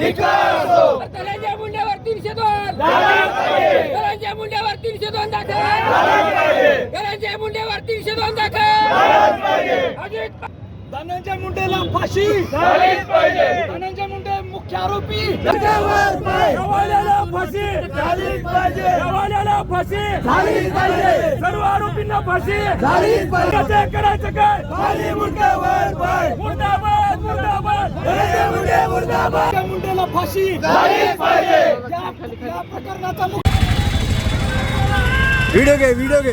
धनंजय मुंडेवर तीनशे दोन. मुंडेवर तीनशे दोन दाखल. धनंजय मुंडेवर तीनशे दोन दाखल. अजित धनंजय मुंडेला फाशी! धनंजय मुंडे मुख्य आरोपी! फाशी! झालीच पाहिजे! जवाल्याला फाशी! झालीच पाहिजे! सर्व आरोपींना फाशी! झालीच पाहिजे! करायचं काय? खाली मुंडे वर पाय! मुर्दाबाद मुर्दाबाद! धनंजय मुंडे मुर्दाबाद! धनंजय मुंडेला फाशी. झालीच पाहिजे. या प्रकरणाचा व्हिडिओ घे व्हिडिओ घे.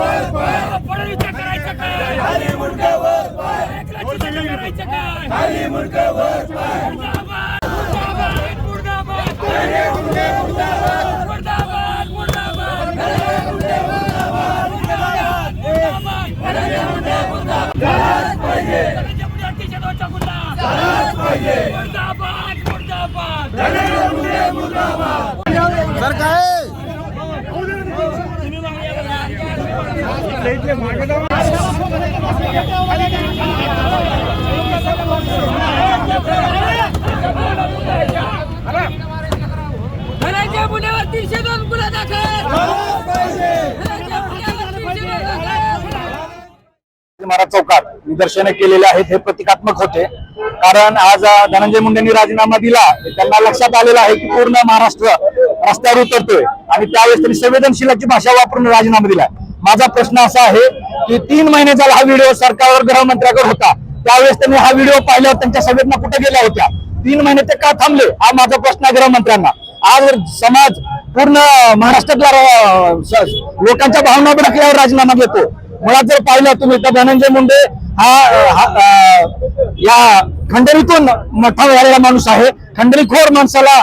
फडणवीसचं करायचं काय धनंजय मुंडेवर तीनशे दोन गुन्हा दाखल! महाराज चौकात निदर्शने केलेले आहेत हे प्रतिकात्मक होते. कारण आज धनंजय मुंडेंनी राजीनामा दिला. त्यांना लक्षात आलेलं आहे की पूर्ण महाराष्ट्र रस्त्यावर उतरतोय. आणि त्यावेळेस त्यांनी संवेदनशीलाची भाषा वापरून राजीनामा दिला माझा प्रश्न असा आहे की तीन महिने झाला हा व्हिडिओ सरकारवर गृहमंत्र्याकडे होता. त्यावेळेस त्यांनी हा व्हिडिओ पाहिल्यावर त्यांच्या संवेदना कुठे गेल्या होत्या? तीन महिने ते का थांबले? हा माझा प्रश्न आहे गृहमंत्र्यांना. आज समाज पूर्ण महाराष्ट्रातल्या लोकांच्या भावना भडकल्यावर राजीनामा घेतो मुळात जर पाहिलं तुम्ही तर धनंजय मुंडे हा हा, या खंडणीतून मोठा झालेला माणूस आहे. खंडणीखोर माणसाला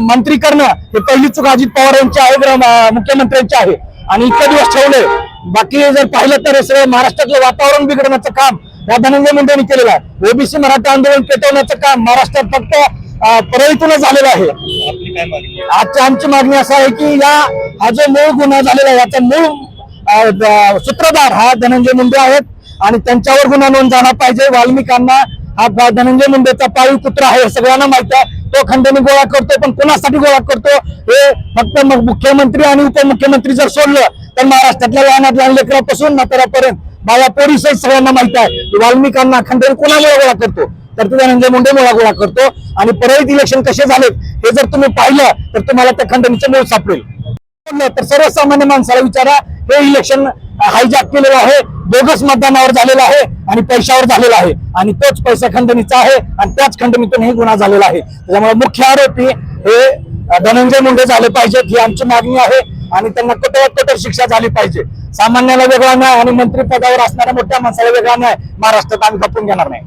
मंत्री करणं हे पहिली चूक अजित पवार यांची आहे मुख्यमंत्र्यांची आहे. आणि इतके दिवस ठेवले. बाकी जर पाहिलं तर सगळं महाराष्ट्रातलं वातावरण बिघडण्याचं काम या धनंजय मुंडेंनी केलेलं आहे. ओबीसी मराठा आंदोलन पेटवण्याचं काम महाराष्ट्रात फक्त परळीतूनच झालेलं आहे. आजची आमची मागणी असं आहे की या हा जो मूळ गुन्हा झालेला आहे याचा मूळ सूत्रधार हा धनंजय मुंडे आहेत. आणि त्यांच्यावर गुन्हा नोंद झाला पाहिजे. वाल्मिकांना हा धनंजय मुंडेचा पाळीव पुत्र आहे सगळ्यांना माहिती आहे. तो खंडणी गोळा करतो पण कोणासाठी गोळा करतो हे फक्त मग मुख्यमंत्री आणि उपमुख्यमंत्री जर सोडलं तर महाराष्ट्रातल्या लहानात लहान लेकरापासून म्हातारापर्यंत बाया पोरीसही सगळ्यांना माहिती आहे की वाल्मिकांना खंडणी कोणामुळे गोळा करतो? तर ते धनंजय मुंडे मुळा गोळा करतो. आणि परळीत इलेक्शन कसे झालेत हे जर तुम्ही पाहिलं तर तुम्हाला त्या खंडणीचे मूळ सापडेल. तर सर्वसामान्य माणसाला विचारा हे इलेक्शन हायजॅक केलेलं आहे बोगस मतदानावर झालेलं आहे. आणि पैशावर झालेला आहे. आणि तोच पैसा खंडणीचा आहे आणि त्याच खंडणीतून हे गुन्हा झालेला आहे. त्याच्यामुळे मुख्य आरोपी हे धनंजय मुंडे झाले पाहिजेत ही आमची मागणी आहे आणि त्यांना कठोर कठोर शिक्षा झाली पाहिजे. सामान्याला वेगळा न्याय आणि मंत्रिपदावर असणाऱ्या मोठ्या माणसाला वेगळा न्याय महाराष्ट्रात आम्ही खपून घेणार नाही.